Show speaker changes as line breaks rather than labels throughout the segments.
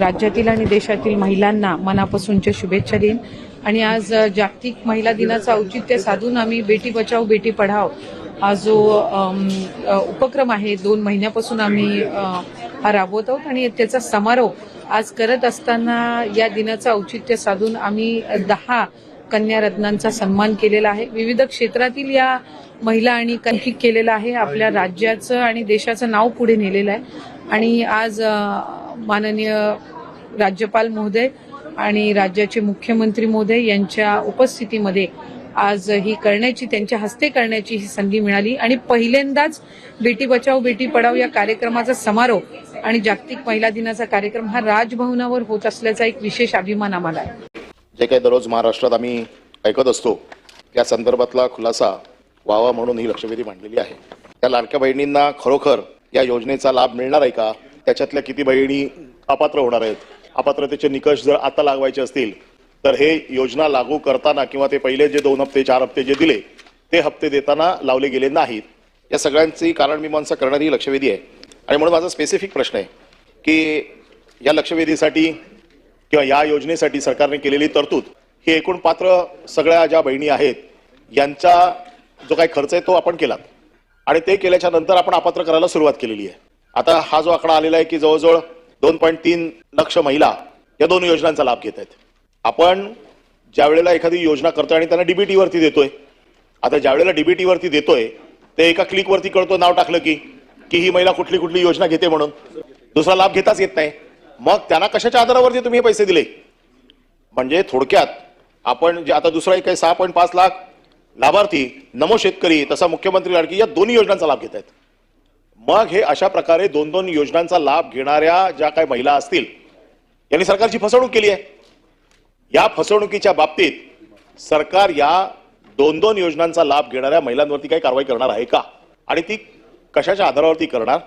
राज्यातील आणि देशातील महिलांना मनापासूनच्या शुभेच्छा देईन. आणि आज जागतिक महिला दिनाचं औचित्य साधून आम्ही बेटी बचाव बेटी पढाव हा जो उपक्रम आहे दोन महिन्यापासून आम्ही हा राबवत आहोत आणि त्याचा समारोप आज करत असताना या दिनाचं औचित्य साधून आम्ही दहा कन्या रत्नांचा सन्मान केलेला आहे. विविध क्षेत्रातील या महिला आणि कणकी केलेला आहे. आपल्या राज्याचं आणि देशाचं नाव पुढे नेलेलं आहे. आणि आज माननीय राज्यपाल महोदय आणि राज्याचे मुख्यमंत्री महोदय यांच्या उपस्थितीमध्ये आज ही करण्याची त्यांच्या हस्ते करण्याची ही संधी मिळाली. आणि पहिल्यांदाच बेटी बचाव बेटी पढाव या कार्यक्रमाचा समारोप आणि जागतिक महिला दिनाचा कार्यक्रम हा राजभवनावर होत असल्याचा एक विशेष अभिमान आम्हाला आहे.
जे काही दररोज महाराष्ट्रात आम्ही ऐकत असतो त्या संदर्भातला खुलासा व्हावा म्हणून ही लक्षवेधी मांडलेली आहे. त्या लाडक्या बहिणींना खरोखर या योजनेचा लाभ मिळणार आहे का? त्याच्यातल्या किती बहिणी अपात्र होणार आहेत? अपात्रतेचे निकष जर आता लागवायचे असतील तर हे योजना लागू करताना किंवा ते पहिले जे दोन हप्ते चार हप्ते जे दिले ते हप्ते देताना लावले गेले नाहीत. या सगळ्यांची कारणमीमांसा करणारी ही लक्षवेधी आहे. आणि म्हणून माझा स्पेसिफिक प्रश्न आहे की या लक्षवेधीसाठी किंवा या योजनेसाठी सरकारने केलेली तरतूद ही एकूण पात्र सगळ्या ज्या बहिणी आहेत यांचा जो काही खर्च आहे तो आपण केला. आणि ते केल्याच्यानंतर आपण अपात्र करायला सुरुवात केलेली आहे. आता हा जो आकडा आलेला आहे की जवळजवळ दोन पॉईंट तीन लक्ष महिला या दोन योजनांचा लाभ घेत आहेत. आपण ज्या वेळेला एखादी योजना करतोय आणि त्यांना डीबीटी वरती देतोय आता ज्या वेळेला डीबीटी वरती देतोय ते एका क्लिकवरती कळतो नाव टाकलं की की ही महिला कुठली कुठली योजना घेते म्हणून. दुसरा लाभ घेताच येत नाही. मग त्यांना कशाच्या आधारावरती तुम्ही हे पैसे दिले? म्हणजे थोडक्यात आपण जे आता दुसरा एक आहे सहा पॉईंट पाच लाख लाभार्थी नमो शेतकरी तसा मुख्यमंत्री लाडकी या दोन्ही योजनांचा लाभ घेत आहेत. मग हे अशा प्रकारे दोन दोन योजनांचा लाभ घेणाऱ्या ज्या काही महिला असतील यांनी सरकारची फसवणूक केली आहे. या फसवणुकीच्या बाबतीत सरकार या दोन दोन योजनांचा लाभ घेणाऱ्या महिलांवरती काही कारवाई करणार आहे का? आणि ती कशाच्या आधारावरती करणार?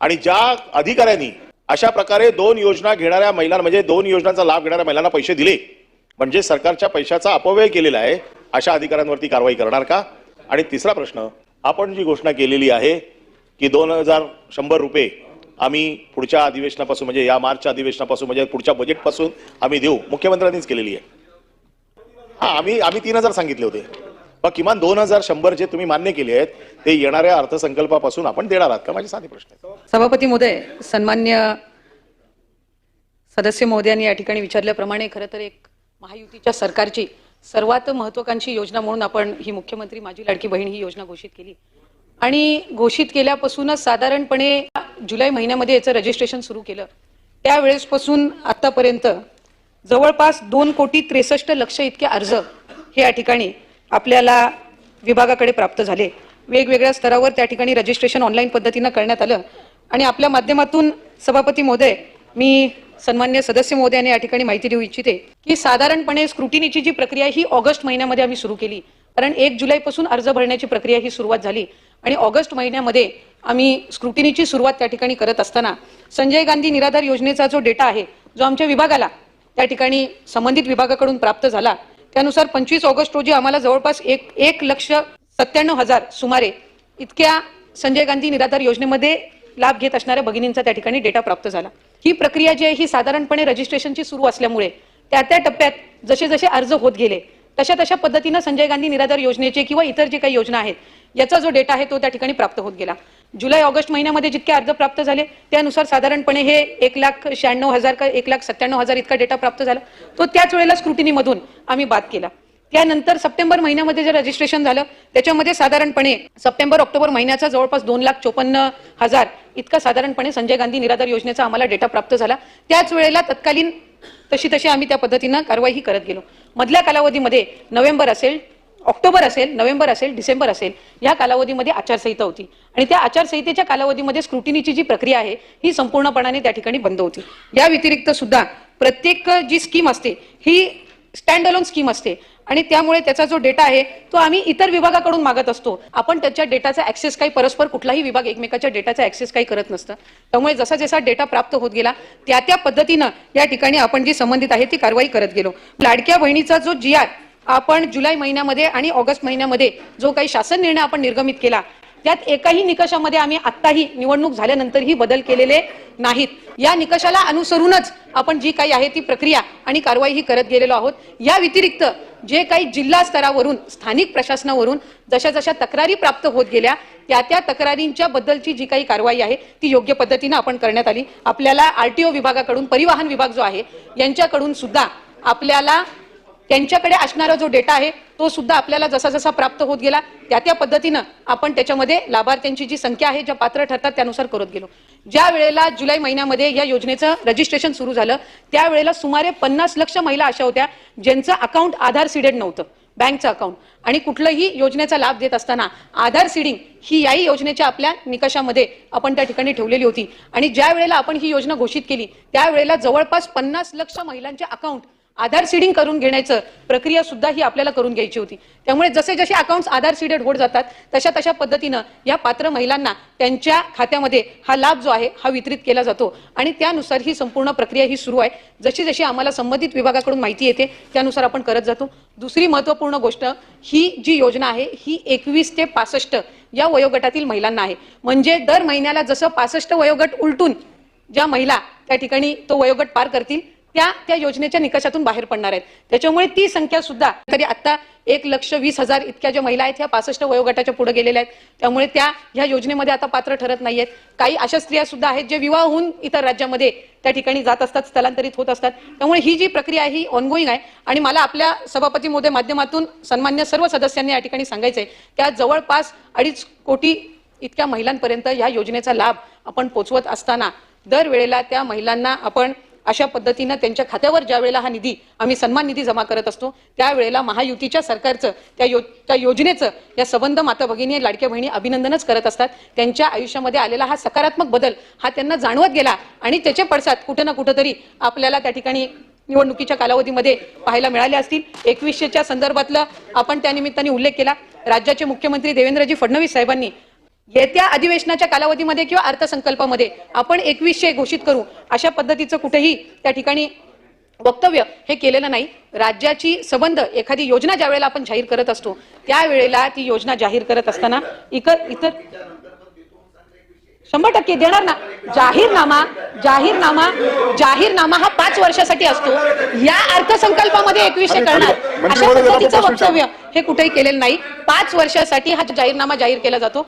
आणि ज्या अधिकाऱ्यांनी अशा प्रकारे दोन योजना घेणाऱ्या महिलांना म्हणजे दोन योजनांचा लाभ घेणाऱ्या महिलांना पैसे दिले म्हणजे सरकारच्या पैशाचा अपव्यय केलेला आहे अशा अधिकाऱ्यांवरती कारवाई करणार का? आणि तिसरा प्रश्न आपण जी घोषणा केलेली आहे की दोन हजार शंभर रुपये आम्ही पुढच्या अधिवेशनापासून म्हणजे या मार्चच्या अधिवेशनापासून म्हणजे पुढच्या बजेटपासून आम्ही देऊ. मुख्यमंत्र्यांनीच केलेली आहे. हा आम्ही आम्ही तीन हजार सांगितले होते. मग किमान दोन हजार शंभर जे तुम्ही मान्य केले आहेत ते येणाऱ्या अर्थसंकल्पापासून आपण देणार आहात का? माझे साधे प्रश्न
सभापती महोदय सन्मान्य सदस्य महोदयांनी या ठिकाणी विचारल्याप्रमाणे खरं तर एक महायुतीच्या सरकारची सर्वात महत्वाकांक्षी योजना म्हणून आपण ही मुख्यमंत्री माझी लाडकी बहीण ही योजना घोषित केली. आणि घोषित केल्यापासूनच साधारणपणे जुलै महिन्यामध्ये याचं रजिस्ट्रेशन सुरू केलं. त्यावेळेसपासून आतापर्यंत जवळपास दोन कोटी त्रेसष्ट लक्ष इतके अर्ज हे या ठिकाणी आपल्याला विभागाकडे प्राप्त झाले. वेगवेगळ्या स्तरावर त्या ठिकाणी रजिस्ट्रेशन ऑनलाईन पद्धतीनं करण्यात आलं. आणि आपल्या माध्यमातून सभापती महोदय मी सन्मान्य सदस्य महोदयाने या ठिकाणी माहिती देऊ इच्छिते की साधारणपणे स्क्रुटिनीची जी प्रक्रिया ही ऑगस्ट महिन्यामध्ये आम्ही सुरू केली. कारण एक जुलैपासून अर्ज भरण्याची प्रक्रिया ही सुरुवात झाली. आणि ऑगस्ट महिन्यामध्ये आम्ही स्क्रुटिनीची सुरुवात त्या ठिकाणी करत असताना संजय गांधी निराधार योजनेचा जो डेटा आहे जो आमच्या विभागाला त्या ठिकाणी संबंधित विभागाकडून प्राप्त झाला त्यानुसार पंचवीस ऑगस्ट रोजी आम्हाला जवळपास एक एक लक्ष सत्त्याण्णव हजार सुमारे इतक्या संजय गांधी निराधार योजनेमध्ये लाभ घेत असणाऱ्या भगिनींचा त्या ठिकाणी डेटा प्राप्त झाला. ही प्रक्रिया जी आहे ही साधारणपणे रजिस्ट्रेशनची सुरू असल्यामुळे त्या त्या टप्प्यात जसे जसे अर्ज होत गेले तशा तशा पद्धतीनं संजय गांधी निराधार योजनेचे किंवा इतर जे काही योजना आहेत याचा जो डेटा आहे तो त्या ठिकाणी प्राप्त होत गेला. जुलै ऑगस्ट महिन्यामध्ये जितके अर्ज प्राप्त झाले त्यानुसार साधारणपणे हे एक लाख शहाण्णव हजार का एक लाख सत्त्याण्णव हजार इतका डेटा प्राप्त झाला. तो त्याच वेळेला स्क्रुटिनीमधून आम्ही बाद केला. त्यानंतर सप्टेंबर महिन्यामध्ये जे रजिस्ट्रेशन झालं त्याच्यामध्ये साधारणपणे सप्टेंबर ऑक्टोबर महिन्याचा जवळपास दोन लाख चोपन्न हजार इतका साधारणपणे संजय गांधी निराधार योजनेचा आम्हाला डेटा प्राप्त झाला. त्याच वेळेला तत्कालीन तशी तशी आम्ही त्या पद्धतीनं कारवाई करत गेलो. मधल्या कालावधीमध्ये नोव्हेंबर असेल ऑक्टोबर असेल नोव्हेंबर असेल डिसेंबर असेल या कालावधीमध्ये आचारसंहिता होती. आणि त्या आचारसंहितेच्या कालावधीमध्ये स्क्रुटिनीची जी प्रक्रिया आहे ही संपूर्णपणाने त्या ठिकाणी बंद होती. या व्यतिरिक्त सुद्धा प्रत्येक जी स्कीम असते ही स्टँड अलोन स्कीम असते. आणि त्यामुळे त्याचा जो डेटा आहे तो आम्ही इतर विभागाकडून मागत असतो. आपण त्याच्या डेटाचा ऍक्सेस काही परस्पर कुठलाही विभाग एकमेकाच्या डेटाचा ऍक्सेस काही करत नसतं. त्यामुळे जसा जसा डेटा प्राप्त होत गेला त्या त्या पद्धतीनं या ठिकाणी आपण जी संबंधित आहे ती कारवाई करत गेलो. लाडक्या बहिणीचा जो जी आर आपण जुलै महिन्यामध्ये आणि ऑगस्ट महिन्यामध्ये जो काही शासन निर्णय आपण निर्गमित केला त्यात एकाही निकषामध्ये आम्ही आत्ताही निवडणूक झाल्यानंतरही बदल केलेले नाहीत. या निकषाला अनुसरूनच आपण जी काही आहे ती प्रक्रिया आणि कारवाई ही करत गेलेलो आहोत. या व्यतिरिक्त जे काही जिल्हा स्तरावरून स्थानिक प्रशासनावरून जशा जशा तक्रारी प्राप्त होत गेल्या त्या त्या तक्रारींच्या बद्दलची जी काही कारवाई आहे ती योग्य पद्धतीनं आपण करण्यात आली. आपल्याला आरटीओ विभागाकडून परिवहन विभाग जो आहे यांच्याकडून सुद्धा आपल्याला त्यांच्याकडे असणारा जो डेटा आहे तो सुद्धा आपल्याला जसा जसा प्राप्त होत गेला त्या त्या पद्धतीनं आपण त्याच्यामध्ये लाभार्थ्यांची जी संख्या आहे ज्या पात्र ठरतात त्यानुसार करत गेलो. ज्या वेळेला जुलै महिन्यामध्ये या योजनेचं रजिस्ट्रेशन सुरू झालं त्यावेळेला सुमारे पन्नास लक्ष महिला अशा होत्या ज्यांचं अकाउंट आधार सीडेड नव्हतं बँकचं अकाउंट आणि कुठलंही योजनेचा लाभ देत असताना आधार सीडिंग ही याही योजनेच्या आपल्या निकषामध्ये आपण त्या ठिकाणी ठेवलेली होती. आणि ज्या वेळेला आपण ही योजना घोषित केली त्यावेळेला जवळपास पन्नास लक्ष महिलांचे अकाउंट आधार सीडिंग करून घेण्याचं प्रक्रिया सुद्धा ही आपल्याला करून घ्यायची होती. त्यामुळे जसे जसे अकाउंट्स आधार सीडेड होत जातात तशा तशा पद्धतीनं या पात्र महिलांना त्यांच्या खात्यामध्ये हा लाभ जो आहे हा वितरित केला जातो. आणि त्यानुसार ही संपूर्ण प्रक्रिया ही सुरू आहे. जशी जशी आम्हाला संबंधित विभागाकडून माहिती येते त्यानुसार आपण करत जातो. दुसरी महत्त्वपूर्ण गोष्ट ही जी योजना आहे ही एकवीस ते पासष्ट या वयोगटातील महिलांना आहे. म्हणजे दर महिन्याला जसं पासष्ट वयोगट उलटून ज्या महिला त्या ठिकाणी तो वयोगट पार करतील त्या त्या योजनेच्या निकषातून बाहेर पडणार आहेत. त्याच्यामुळे ती संख्या सुद्धा तरी आता एक लक्ष वीस हजार इतक्या ज्या महिला आहेत ह्या पासष्ट वयोगटाच्या पुढे गेलेल्या आहेत. त्यामुळे त्या ह्या योजनेमध्ये आता पात्र ठरत नाही आहेत काही अशा स्त्रिया सुद्धा आहेत जे विवाह होऊन इतर राज्यामध्ये त्या ठिकाणी जात असतात स्थलांतरित होत असतात. त्यामुळे ही जी प्रक्रिया आहे ही ऑनगोईंग आहे. आणि मला आपल्या सभापती मोदय माध्यमातून सन्मान्य सर्व सदस्यांनी या ठिकाणी सांगायचं आहे त्या जवळपास अडीच कोटी इतक्या महिलांपर्यंत या योजनेचा लाभ आपण पोचवत असताना दरवेळेला त्या महिलांना आपण अशा पद्धतीनं त्यांच्या खात्यावर ज्या वेळेला हा निधी आम्ही सन्मान निधी जमा करत असतो त्यावेळेला महायुतीच्या सरकारचं त्या यो त्या योजनेचं या सबंध माता भगिनी लाडक्या बहिणी अभिनंदनच करत असतात. त्यांच्या आयुष्यामध्ये आलेला हा सकारात्मक बदल हा त्यांना जाणवत गेला आणि त्याचे पडसाद कुठं ना कुठंतरी आपल्याला त्या ठिकाणी निवडणुकीच्या कालावधीमध्ये पाहायला मिळाले असतील. एकवीसशेच्या संदर्भातलं आपण त्यानिमित्ताने उल्लेख केला. राज्याचे मुख्यमंत्री देवेंद्रजी फडणवीस साहेबांनी येत्या अधिवेशनाच्या कालावधीमध्ये किंवा अर्थसंकल्पामध्ये आपण एकवीसशे घोषित करू अशा पद्धतीचं कुठेही त्या ठिकाणी वक्तव्य हे केलेलं नाही. राज्याची संबंध एखादी योजना ज्या वेळेला आपण जाहीर करत असतो त्यावेळेला ती योजना जाहीर करत असताना इतर इतर शंभर टक्के देणार ना? जाहीरनामा जाहीरनामा जाहीरनामा हा पाच वर्षासाठी असतो. या अर्थसंकल्पामध्ये एकवीसशे करणार.
आणि-
अशा पद्धतीचं वक्तव्य हे कुठेही केलेलं नाही. पाच वर्षासाठी हा जाहीरनामा जाहीर केला जातो.